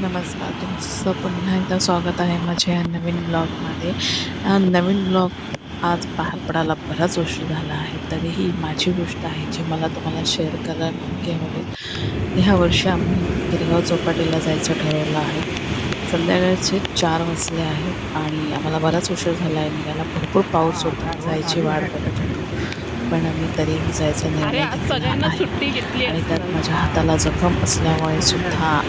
नमस्कार तुमचं पुन्हा एकदा स्वागत आहे माझ्या या नवीन ब्लॉगमध्ये. हा नवीन ब्लॉग आज बाहेर पडायला बराच उशीर झाला आहे. तरीही माझी गोष्ट आहे जी मला तुम्हाला शेअर करायला नक्की आवडेल. ह्या वर्षी आम्ही गिरगाव चौपाटीला जायचं ठरवलं आहे. संध्याकाळचे चार वाजले आहेत आणि आम्हाला बराच उशीर झाला आहे. निघायला भरपूर पाऊस होता जायची वाट बघत होतो. पण आम्ही तरीही जायचा निर्णय घेतला आहे सुट्टी घेतली आणि त्यात माझ्या हाताला जखम असल्यामुळे सुद्धा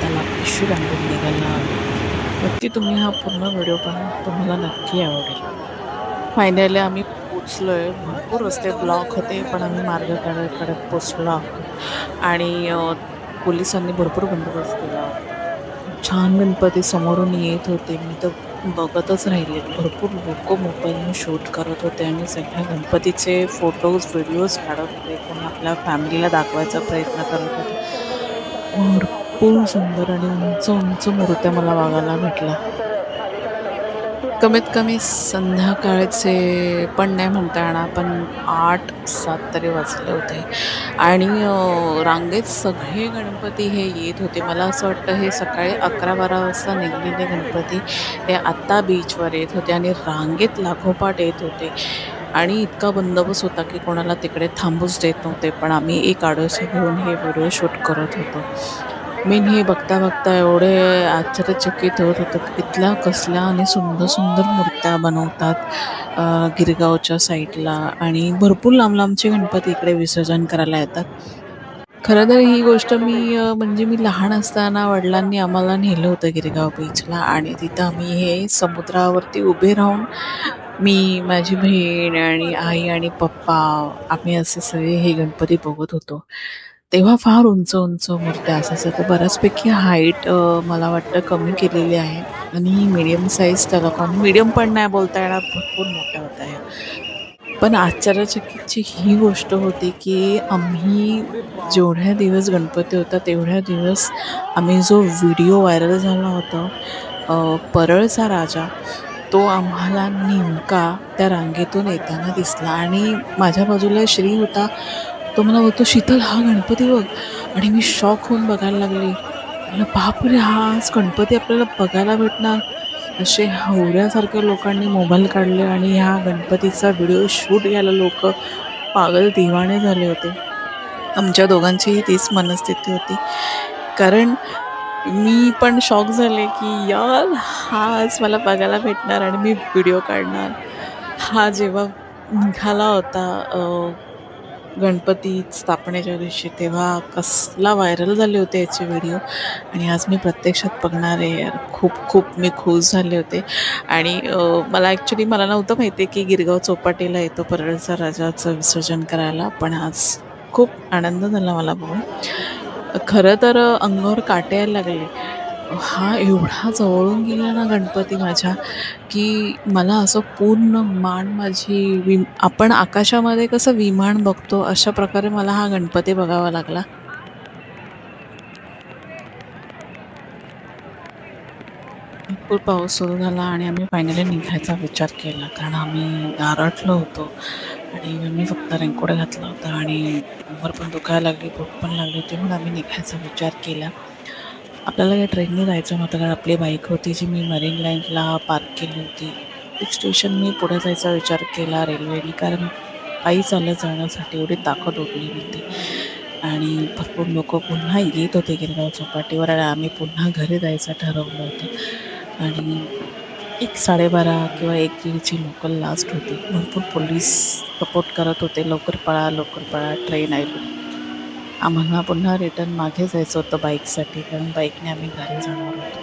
त्याला पिशवी बांधून निघायला नक्की तुम्ही हा पूर्ण व्हिडिओ पहा तुम्हाला नक्की आवडेल. फायनली आम्ही पोचलो आहे भरपूर रस्ते ब्लॉक होते पण आम्ही मार्ग काढत पोचलो आहोत. आणि पोलिसांनी भरपूर बंदोबस्त केला. छान गणपती समोरून येत होते. मी तर बघतच राहिले भरपूर लोक मोबाईलने शूट करत होते आणि सगळ्या गणपतीचे फोटोज व्हिडिओज काढत होते. कोणी आपल्या फॅमिलीला दाखवायचा प्रयत्न करत होते. भरपूर सुंदर आणि उंच उंच मूर्त्या मला बघायला भेटल्या कमीत कमी संध्याकाळचे पण नाही म्हणता येणार पण आठ सात तरी वाजले होते. आणि रांगेत सगळे गणपती हे येत होते. मला असं वाटतं हे सकाळी अकरा बारा वाजता निघलेले गणपती हे आत्ता बीचवर येत होते आणि रांगेत लागोपाठ येत होते. आणि इतका बंदोबस्त होता की कोणाला तिकडे थांबूच देत नव्हते पण आम्ही एक आडोसे घेऊन हे व्हिडिओ शूट करत होतो. मी हे बघता बघता एवढे आश्चर्यचकित होत होतं इथल्या कसल्या आणि सुंदर सुंदर मूर्त्या बनवतात गिरगावच्या साईडला. आणि भरपूर लांब लांबचे गणपती इकडे विसर्जन करायला येतात. खरं तर ही गोष्ट मी म्हणजे मी लहान असताना वडिलांनी आम्हाला नेलं होतं गिरगाव बीचला. आणि तिथं आम्ही हे समुद्रावरती उभे राहून मी माझी बहीण आणि आई आणि पप्पा आम्ही असे सगळे हे गणपती बघत होतो. तेव्हा फार उंच उंच मूर्त्या असायच्या. तर बऱ्याचपैकी हाईट मला वाटतं कमी केलेली आहे. आणि मीडियम साईज त्या लोकांनी मीडियम पण नाही बोलता येणार भरपूर मोठ्या होत आहे पण आश्चर्यचकितची ही गोष्ट होती की आम्ही जेवढ्या दिवस गणपती होता तेवढ्या दिवस आम्ही जो व्हिडिओ व्हायरल झाला होता परळचा राजा तो आम्हाला नेमका त्या रांगेतून येताना दिसला. आणि माझ्या बाजूला श्री होता तो मला बोलतो शीतल हा गणपती बघ. आणि मी शॉक होऊन बघायला लागले. म्हणलं बापरे हा आज गणपती आपल्याला बघायला भेटणार. असे हवऱ्यासारख्या लोकांनी मोबाईल काढले आणि ह्या गणपतीचा व्हिडिओ शूट घ्यायला लोक पागल दिवाणे झाले होते. आमच्या दोघांचीही तीच मनस्थिती होती. कारण मी पण शॉक झाले की यार हा आज मला बघायला भेटणार आणि मी व्हिडिओ काढणार. हा जेव्हा निघाला होता गणपती स्थापनेच्या दिवशी तेव्हा कसला व्हायरल झाले होते याचे व्हिडिओ. आणि आज मी प्रत्यक्षात बघणार आहे यार. खूप खूप मी खुश झाले होते. आणि मला ॲक्च्युली मला नव्हतं माहिती की गिरगाव चौपाटीला येतो परळचा राजाचं विसर्जन करायला. पण आज खूप आनंद झाला मला बघून. खरं तर अंगावर काटे यायला लागले. हा एवढा जवळून गेला ना गणपती माझ्या की मला असं पूर्ण मान माझी विम आपण आकाशामध्ये कसं विमान बघतो अशा प्रकारे मला हा गणपती बघावा लागला. भरपूर पाऊस सुरू झाला आणि आम्ही फायनली निघायचा विचार केला कारण आम्ही गारटलो होतो आणि मी फक्त रेनकोट घातला होता आणि कंबर पण दुखायला लागली पोट पण लागली होती म्हणून आम्ही निघायचा विचार केला. आपल्याला काही ट्रेनने जायचं होतं कारण आपली बाईक होती जी मी मरीन लाईनला पार्क केली होती. एक स्टेशन मी पुढे जायचा विचार केला रेल्वेने कारण पायी चालत जाण्यासाठी एवढी ताकद उठली नव्हती. आणि भरपूर लोक पुन्हा येत होते गिरगाव चौपाटीवर आणि आम्ही पुन्हा घरी जायचं ठरवलं होतं. आणि एक साडेबारा किंवा एक दीडची लोकल लास्ट होती. भरपूर पोलीस सपोर्ट करत होते. लवकर पळा लवकर पळा ट्रेन आली. आम्हाला पुन्हा रिटर्न मागे जायचं होतं बाईकसाठी कारण बाईकने आम्ही घरी जाणार होतो.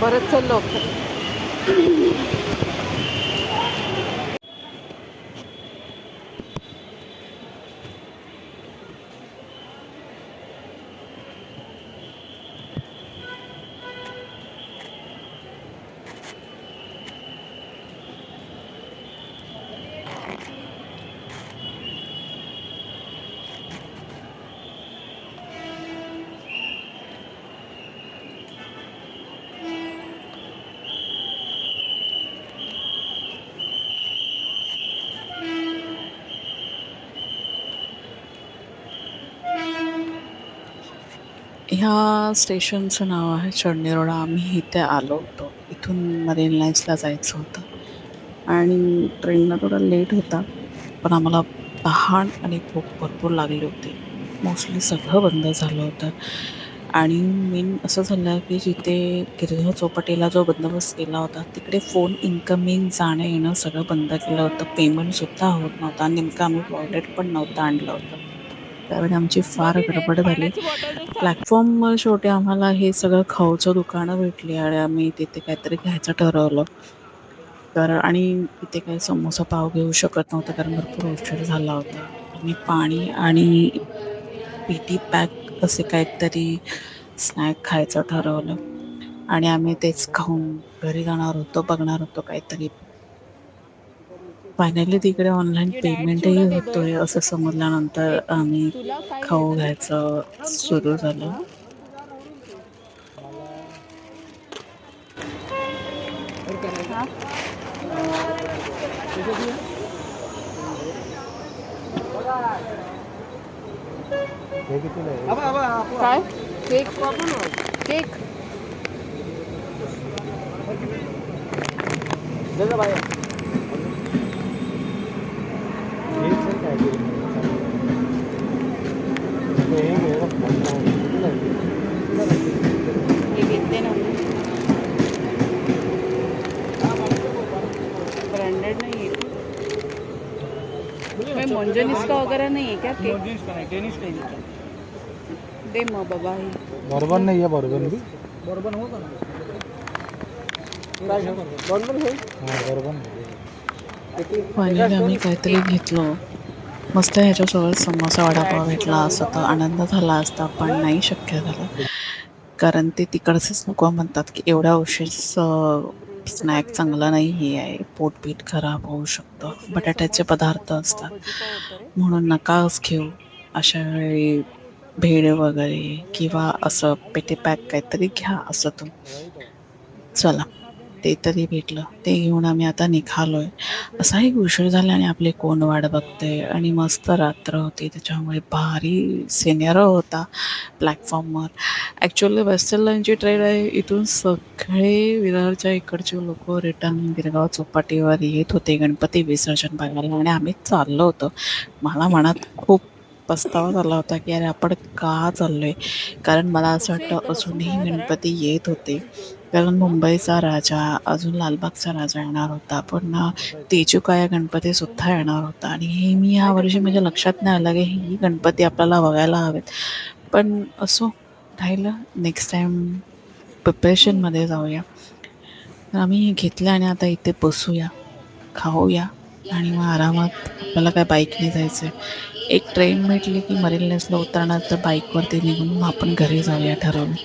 बरंचसं लोक ह्या स्टेशनचं नाव आहे चढणीरोडा आम्ही इथे आलो होतो. इथून मरीन लाईन्सला जायचं होतं. आणि ट्रेनला थोडा लेट होता. पण आम्हाला तहान आणि भूक भरपूर लागली होती. मोस्टली सगळं बंद झालं होतं. आणि मेन असं झालं की जिथे गिरधर चौपाटीला जो बंदोबस्त केला होता तिकडे फोन इन्कमिंग जाणं येणं सगळं बंद केलं होतं. पेमेंटसुद्धा होत नव्हता. नेमकं आम्ही वॉलेट पण नव्हतं आणलं होतं. त्यावेळी आमची फार गडबड झाली. प्लॅटफॉर्मवर शेवटी आम्हाला हे सगळं खाऊचं दुकानं भेटली आणि आम्ही तिथे काहीतरी घ्यायचं ठरवलं. तर आणि तिथे काही समोसा पाव घेऊ शकत नव्हतं कारण भरपूर उशीर झाला होता. आणि पाणी आणि पीटी पॅक असे काहीतरी स्नॅक खायचं ठरवलं. आणि आम्ही तेच खाऊन घरी जाणार होतो बघणार होतो काहीतरी. फायनली तिकडे ऑनलाईन पेमेंटही होतोय असं समजल्यानंतर आम्ही खाऊ घ्यायचं सुरू झालं? काय? केक केक हे घेतले ना ब्रँडेड नाही आहे मोंजनिस्का वगैरे नाही आहे क्या केक दे मग बाबा हे. बरोबर नाही आहे बरोबर बी. हा बरोबर नाही फायनली आम्ही काहीतरी घेतलो. मस्त ह्याच्यासोबत समोसा वडापाव भेटला असं तर आनंद झाला असता पण नाही शक्य झालं. कारण ते तिकडचेच लोक म्हणतात की एवढ्या उशीर स्नॅक चांगला नाही आहे. पोटपीठ खराब होऊ शकतं. बटाट्याचे पदार्थ असतात. म्हणून नकाच घेऊ. अशा वेळी भेळ वगैरे किंवा असं पेटी पॅक काहीतरी घ्या असं तू चला. ते तरी भेटलं. ते घेऊन आम्ही आता निघालोय. असाही उशीर झाला आणि आपली कोण वाट बघते आणि मस्त रात्र होती. त्याच्यामुळे भारी सिनियर होता प्लॅटफॉर्मवर ॲक्च्युअली वेस्टर्न लाईनची ट्रेन आहे. इथून सगळे विरारच्या इकडचे लोक रिटर्न गिरगाव चौपाटीवर येत होते. गणपती विसर्जन बघायला. आणि आम्ही चाललो होतो. मला मनात खूप पस्तावा झाला होता की अरे आपण का चाललो आहे कारण मला असं वाटतं अजूनही गणपती येत होते. कारण मुंबईचा राजा अजून लालबागचा राजा येणार होता. पण तेजुका या गणपतीसुद्धा येणार होता. आणि हे मी ह्या वर्षी म्हणजे लक्षात नाही आलं की ही गणपती आपल्याला बघायला हवेत. पण असो राहिलं. नेक्स्ट टाईम प्रिपरेशनमध्ये जाऊया. तर आम्ही घेतलं आणि आता इथे बसूया खाऊया. आणि मग आरामात आपल्याला काय बाईकने जायचं आहे एक ट्रेन भेटली की मरीन उतरणार तर बाईकवरती निघून मग आपण घरी जाऊया ठरवलं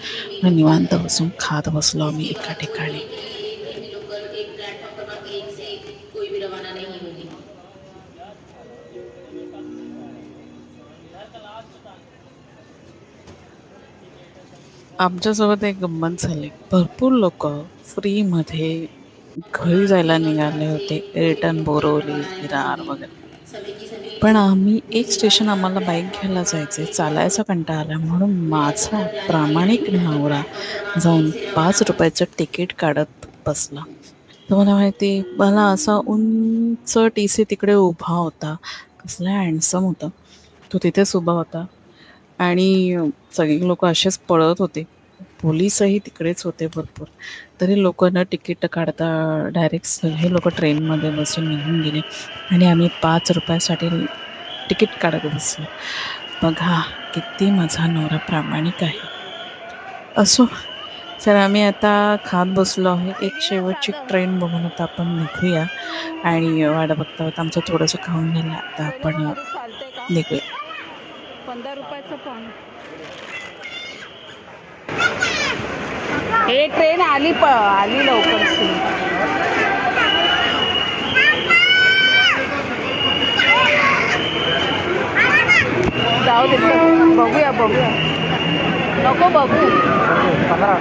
मग निवांत बसून खात बसलो आम्ही एका ठिकाणी. आमच्यासोबत एक गंमत झाली. भरपूर लोक फ्रीमध्ये घरी जायला निघाले होते. रिटर्न बोरवली विरार वगैरे. पण आम्ही एक स्टेशन आम्हाला बाईक घ्यायला जायचे चालायचा कंटाळा. आला म्हणून माझा प्रामाणिक नवरा जाऊन पाच रुपयाचं तिकीट काढत बसला. तुम्हाला माहिती मला असा उंच टी सी तिकडे उभा होता. कसला हँडसम होता. तो तिथेच उभा होता. आणि सगळी लोक असेच पळत होते. पोलीसही तिकडेच होते भरपूर. तरी लोक न तिकीट काढता डायरेक्ट सगळे लोक ट्रेनमध्ये बसून निघून गेले. आणि आम्ही पाच रुपयासाठी तिकीट काढत बसलो. बघा किती माझा नवरा प्रामाणिक आहे. असो तर आम्ही आता खात बसलो आहे एक शेवटची ट्रेन बघून आता आपण निघूया. आणि वाट बघता होता आमचं थोडंसं खाऊन झालं आता आपण निघूया. पंधरा रुपयाचं पण हे ट्रेन आली प आली लवकर. जाऊ दे बघूया बघूया. नको बघू. पंधरा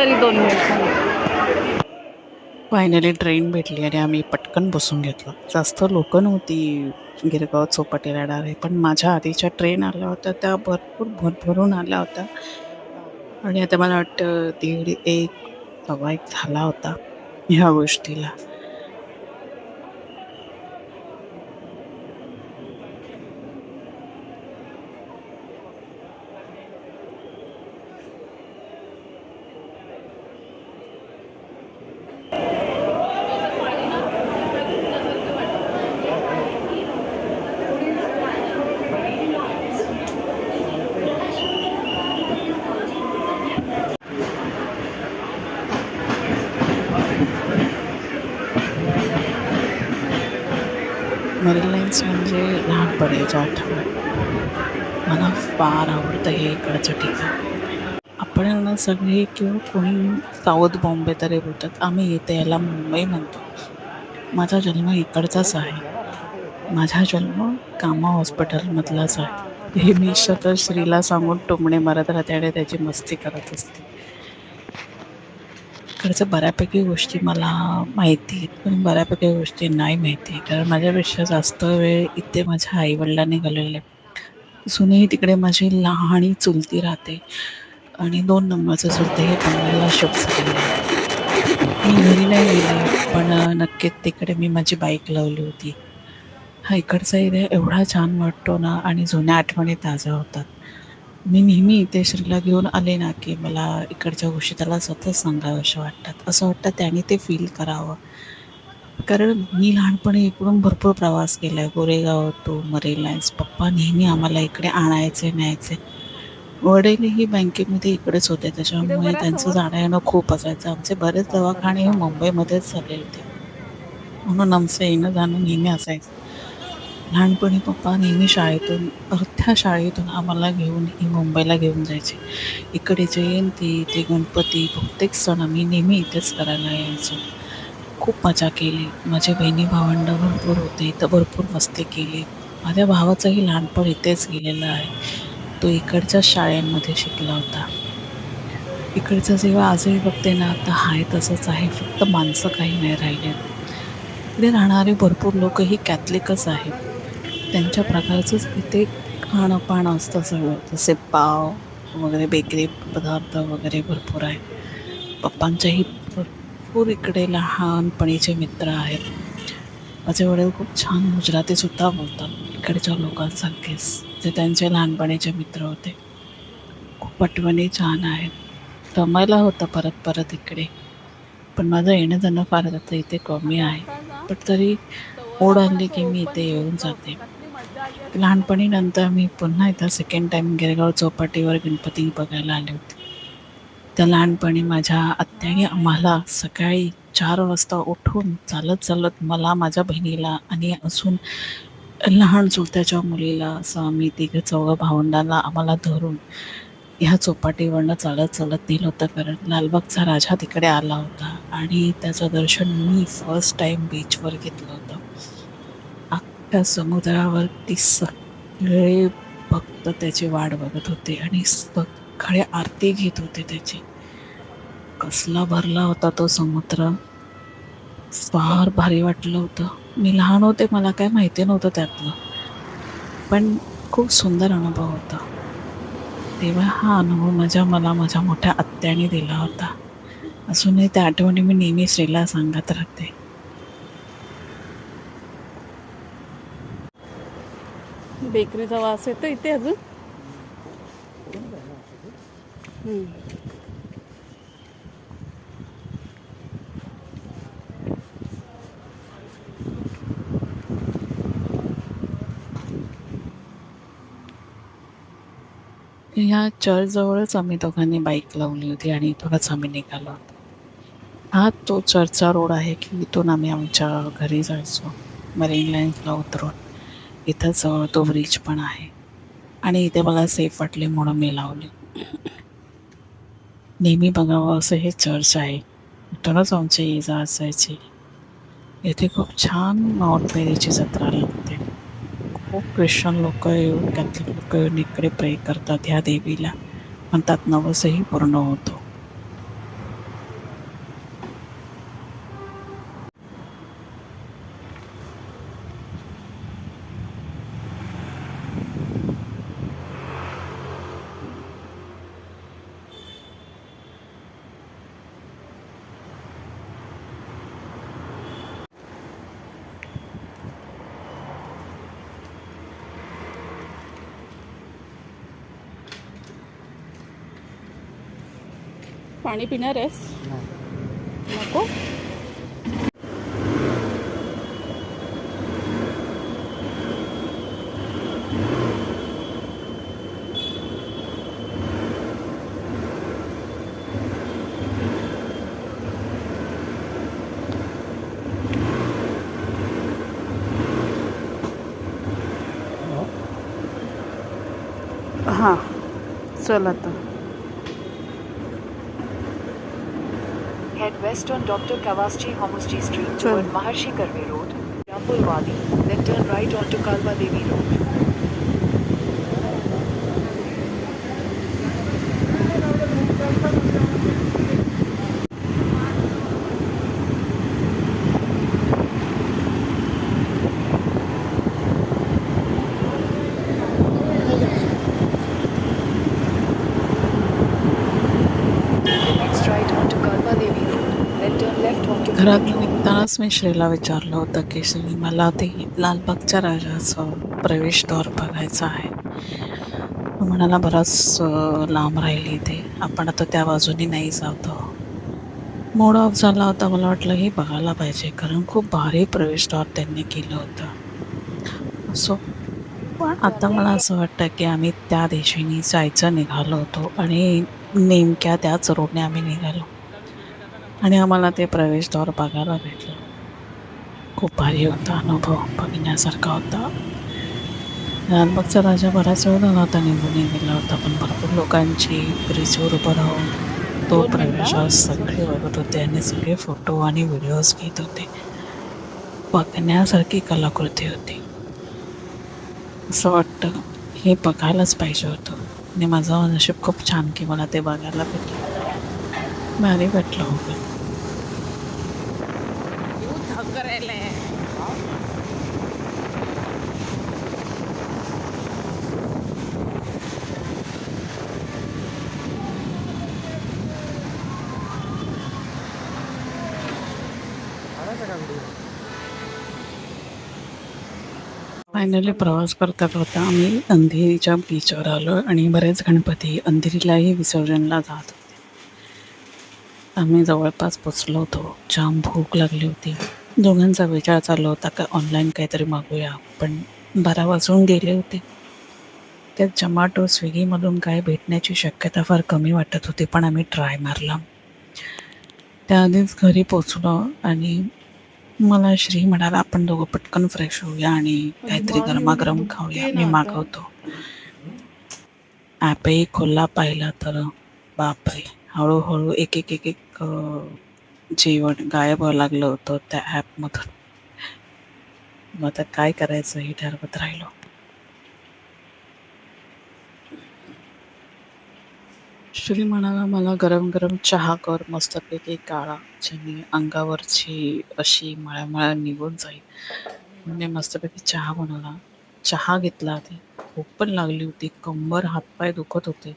तरी दोन मिनिट फायनली ट्रेन भेटली आणि आम्ही पटकन बसून घेतलं. जास्त लोक नव्हती गिरगाव चौपाटीला डावे पण माझ्या आधीच्या ट्रेन आल्या होत्या त्या भरपूर भरभरून आल्या होत्या. आणि आता मला वाटतं दीड एक सव्वा एक झाला होता ह्या गोष्टीला. मरीन म्हणजे लहानपणीच्या आठवण मला फार आवडतं हे इकडचं ठिकाण. आपण ना सगळे किंवा कोणी साऊथ बॉम्बे तरी बोलतात आम्ही इथे याला मुंबई म्हणतो. माझा जन्म इकडचाच आहे. माझा जन्म कामा हॉस्पिटलमधलाच आहे. हे मी सतत श्रीला सांगून टोमणे मारत राहते आणि त्याची मस्ती करत असते. इकडच्या बऱ्यापैकी गोष्टी मला माहिती आहेत पण बऱ्यापैकी गोष्टी नाही माहिती कारण माझ्यापेक्षा जास्त वेळ इथे माझ्या आईवडिलांनी घालवलेला आहे. सुनेही तिकडे माझी लहाणी चुलती राहते आणि दोन नंबरचं चुलते हे पनवेलला शिफ्ट झालेले आहे. मी घरी नाही गेले पण नक्कीच तिकडे मी माझी बाईक लावली होती. हा इकडचा एरिया एवढा छान वाटतो ना आणि जुन्या आठवणी ताज्या होतात. मी नेहमी इथे श्रीला घेऊन आले ना की मला इकडच्या गोष्टी त्याला सतत सांगाव्याशा वाटतात. असं वाटतं त्याने ते फील करावं. कारण मी लहानपणी इकडून भरपूर प्रवास केला आहे गोरेगाव तो मरीन लाईन्स पप्पा नेहमी आम्हाला इकडे आणायचे न्यायचे. वडीलही बँकेमध्ये इकडेच होते. त्याच्यामुळे त्यांचं जाणं येणं खूप असायचं. आमचे बरेच दवाखाने हे मुंबईमध्येच झाले होते. म्हणून आमचं येणं जाणं नेहमी असायचं. लहानपणी पप्पा नेहमी शाळेतून अर्ध्या शाळेतून आम्हाला घेऊन ही मुंबईला घेऊन जायचे. इकडे जयंती ते गणपती प्रत्येक सण आम्ही नेहमी इथेच करायला यायचो. खूप मजा केली. माझे बहिणी भावंडं भरपूर होते इथं भरपूर मस्ती केली. माझ्या भावाचंही लहानपण इथेच गेलेलं आहे. तो इकडच्या शाळेमध्ये शिकला होता. इकडचं जेव्हा आजही बघते ना आता आहे तसंच आहे. फक्त माणसं काही नाही राहिले इकडे राहणारे भरपूर लोकही कॅथलिकच आहेत. त्यांच्या प्रकारचंच इथे खाणं पाणं असतं सगळं. जसे पाव वगैरे बेकरी पदार्थ वगैरे भरपूर आहे. पप्पांच्याही भरपूर इकडे लहानपणीचे मित्र आहेत. माझे वडील खूप छान गुजरातीसुद्धा बोलतात. इकडच्या लोकांसारखेच. जे त्यांचे लहानपणीचे मित्र होते. खूप आठवणी छान आहेत. रमायला होतं परत परत इकडे. पण माझं येणं जाणं फार आता इथे कमी आहे. पण तरी ओढ आणली की मी इथे येऊन जाते. लहानपणी नंतर मी पुन्हा इथं सेकंड टाईम गिरगाव चौपाटीवर गणपती बघायला आले होते. त्या लहानपणी माझ्या आत्याने आम्हाला सकाळी चार वाजता उठून चालत चालत मला माझ्या बहिणीला आणि असून लहान चुलत्याच्या मुलीला असं आम्ही तिघं चौघं भावंडांना आम्हाला धरून ह्या चौपाटीवरनं चालत चालत नेलं होतं. कारण लालबागचा राजा तिकडे आला होता आणि त्याचं दर्शन मी फर्स्ट टाईम बीचवर घेतलं होतं. त्या समुद्रावरती सगळे भक्त त्याची वाट बघत होते आणि सगळे आरती घेत होते त्याची. कसला भरला होता तो समुद्र? फार भारी वाटलं होतं. मी लहान होते मला काय माहिती नव्हतं त्यातलं. पण खूप सुंदर अनुभव होता. तेव्हा हा अनुभव माझ्या मला माझ्या मोठ्या आत्याने दिला होता. अजूनही त्या आठवणी मी नेहमी श्रीला सांगत राहते. बेकरीचा वास येतो इथे अजून. ह्या चर्चजवळच आम्ही दोघांनी बाईक लावली होती आणि इथूनच आम्ही निघालो होतो. हा तो चर्चचा रोड आहे की इथून आम्ही आमच्या घरी जायचो. मरीन लाईन्सला उतरून. इथं जवळ तो ब्रिज पण आहे. आणि इथे मला सेफ वाटले म्हणून मी लावले. नेहमी बघावं असं हे चर्च आहे. इथूनच आमची ये जा असायची. इथे खूप छान माउंट मेरीची जत्रा लागते. खूप ख्रिश्चन लोक येऊन कॅथलिक लोक येऊन इकडे प्रे करतात ह्या देवीला. म्हणतात नवसही पूर्ण होतो. पाणी पिणार आहेस? नको. हां. चल आता. Head west on Dr. Kawasji Homusji Street toward Maharshi Karve Road, Rampur Wadi, then turn right onto Kalba Devi Road. घरातून घरात निघतानाच मी श्रीला विचारलं होतं की श्री मला ते लालबागच्या राजाचं प्रवेशद्वार बघायचं आहे. म्हणाला बराच लांब राहिली ते. आपण आता त्या बाजूनी नाही जातो मूड ऑफ झाला होता मला वाटलं हे बघायला पाहिजे. कारण खूप भारी प्रवेशद्वार त्यांनी केलं होतं. असो. पण आता मला असं वाटतं की आम्ही त्या दिशेने जायचं निघालो होतो आणि नेमक्या त्याच रोडने आम्ही निघालो. आणि आम्हाला ते प्रवेशद्वार बघायला भेटलं. खूप भारी होता अनुभव बघण्यासारखा होता. लालबागचा राजा बराच वेळ झाला होता निघून गेला होता पण भरपूर लोकांची ब्रिजवर उभं राहून तो प्रवेशात सगळे बघत होते आणि सगळे फोटो आणि व्हिडिओज घेत होते. बघण्यासारखी कलाकृती होती. असं वाटतं हे बघायलाच पाहिजे होतं. आणि माझं नशीब खूप छान की मला ते बघायला भेटलं. भारी वाटलं होतं फायनली प्रवास करता करता आम्ही अंधेरीच्या बीचवर आलो आणि बरेच गणपती अंधेरीलाही विसर्जनला जात होते. आम्ही जवळपास पोचलो होतो. जाम भूक लागली होती. दोघांचा विचार चालला होता का ऑनलाईन काहीतरी मागूया. पण बारा वाजून गेले होते. त्यात झमाटो स्विगीमधून काय भेटण्याची शक्यता फार कमी वाटत होती पण आम्ही ट्राय मारला. त्याआधीच घरी पोचलो आणि मला श्री म्हणाला आपण दोघं पटकन फ्रेश होऊया आणि काहीतरी गरमागरम खाऊया. मी मागवतो ॲपही खोलला पाहिला तर बापरे हळूहळू एक एक एक एक जेवण गायब व्हायला लागलं होतं त्या ॲपमधून मग आता काय करायचं हे ठरवत राहिलो. श्री म्हणाला मला गरम गरम चहा कर मस्तपैकी काळा ज्याने अंगावरची अशी मळ्यामळ्या निघून जाईल. म्हणजे मस्तपैकी चहा बनवला. चहा घेतला आधी? भूक पण लागली होती कंबर हातपाय दुखत होते.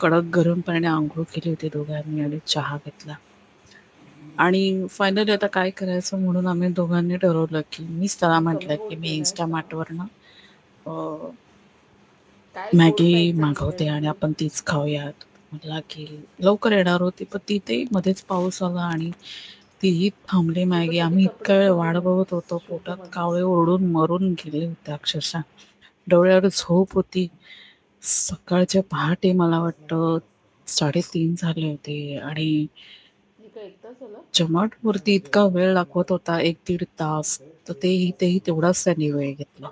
कडक गरम पाण्याने आंघोळ केली होती दोघांनी आणि चहा घेतला. आणि फायनली आता काय करायचं? म्हणून आम्ही दोघांनी ठरवलं की मीच त्याला म्हटलं की मी इन्स्टामार्टवरनं अं, मॅगी मागवते आणि आपण तीच खाऊयात. म्हटला की लवकर येणार होती पण तिथे मध्येच पाऊस आला आणि तीही थांबली मॅगी आम्ही इतका वेळ वाट बघत होतो पोटात कावळे ओरडून मरून गेले होते अक्षरशः. डोळ्यावर झोप होती. सकाळच्या पहाटे मला वाटतं साडेतीन झाले होते आणि जमाटवरती इतका वेळ दाखवत होता एक दीड तास. तर तेही तेही तेवढाच त्यांनी वेळ घेतला.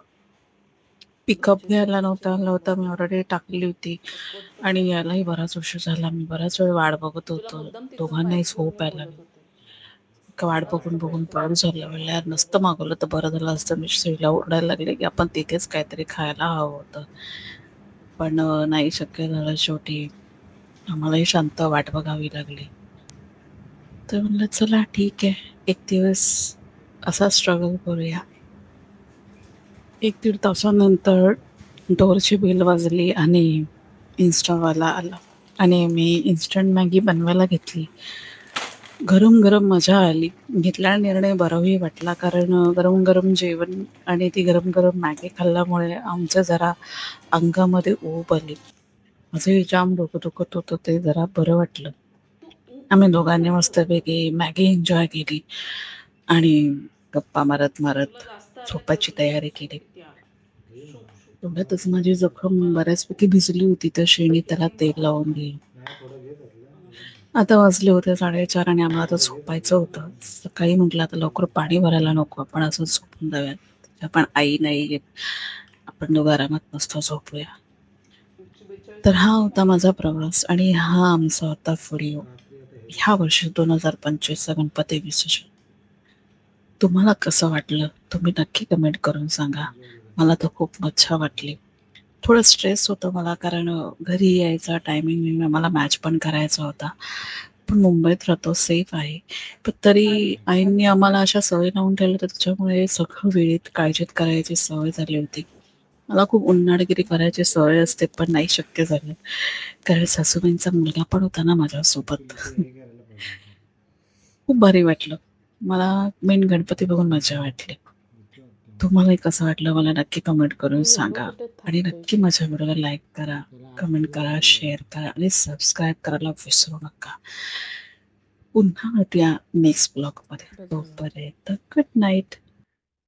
पिकअप घ्यायला नव्हता आला होता मी ऑलरेडी टाकली होती. आणि यालाही बराच उशीर झाला मी बराच वेळ वाट बघत होतो. दोघांनाही झोप यायला लागली. का वाट बघून बघून पाऊस झाला. म्हणलं नसतं मागवलं तर बरं झालं असतं. मी श्रीला ओरडायला लागले की आपण तिथेच काहीतरी खायला हवं होतं. पण नाही शक्य झालं शेवटी. आम्हालाही शांत वाट बघावी लागली. तर म्हणलं चला ठीक आहे. एक दिवस असा स्ट्रगल करूया. एक दीड तासानंतर डोरची बेल वाजली आणि इन्स्टावाला आला. आणि मी इन्स्टंट मॅगी बनवायला घेतली. गरम गरम मजा आली. घेतला निर्णय बराही वाटला कारण गरम गरम जेवण आणि ती गरम गरम मॅगी खाल्ल्यामुळे आमच्या जरा अंगामध्ये ऊब आली. माझंही जाम डोकं दुखत होतं ते जरा बरं वाटलं. आम्ही दोघांनी मस्तपैकी मॅगी एन्जॉय केली. आणि गप्पा मारत मारत झोपायची तयारी केली. एवढ्यातच माझी जखम बऱ्याचपैकी भिजली होती तर शेणी त्याला तेल लावून घेईल आता वाजले होते साडेचार आणि आम्हाला आता झोपायचं होतं. सकाळी म्हटलं आता लवकर पाणी भरायला नको आपण असं झोपून जाऊयात आपण आई नाही येत. आपण दोघं आरामात नसतो झोपूया. तर हा होता माझा प्रवास आणि हा आमचा होता व्हिडिओ ह्या वर्षी दोन हजार पंचवीसचा गणपती विसर्जन. तुम्हाला कसं वाटलं? तुम्ही नक्की कमेंट करून सांगा. मला तर खूप मच्छा वाटली. थोडं स्ट्रेस होतं मला कारण घरी यायचा टायमिंग मला मॅच पण करायचा होता. पण मुंबईत राहतो सेफ आहे. पण तरी आईंनी आम्हाला अशा सवय लावून ठेवल्या तर त्याच्यामुळे सगळं वेळेत काळजीत करायची सवय झाली होती. मला खूप उन्हाळगिरी करायची सवय असते पण नाही शक्य झालं. कारण सासूबाईंचा मुलगा पण होता ना माझ्यासोबत. खूप भारी वाटलं. मला मेन गणपती बघून मजा वाटली. तुम्हालाही कसं वाटलं मला नक्की कमेंट करून सांगा. आणि नक्की माझ्या व्हिडिओला लाईक करा कमेंट करा शेअर करा आणि सबस्क्राईब करायला विसरू नका. पुन्हा भेटूया नेक्स्ट ब्लॉगमध्ये तोपर्यंत गुड नाईट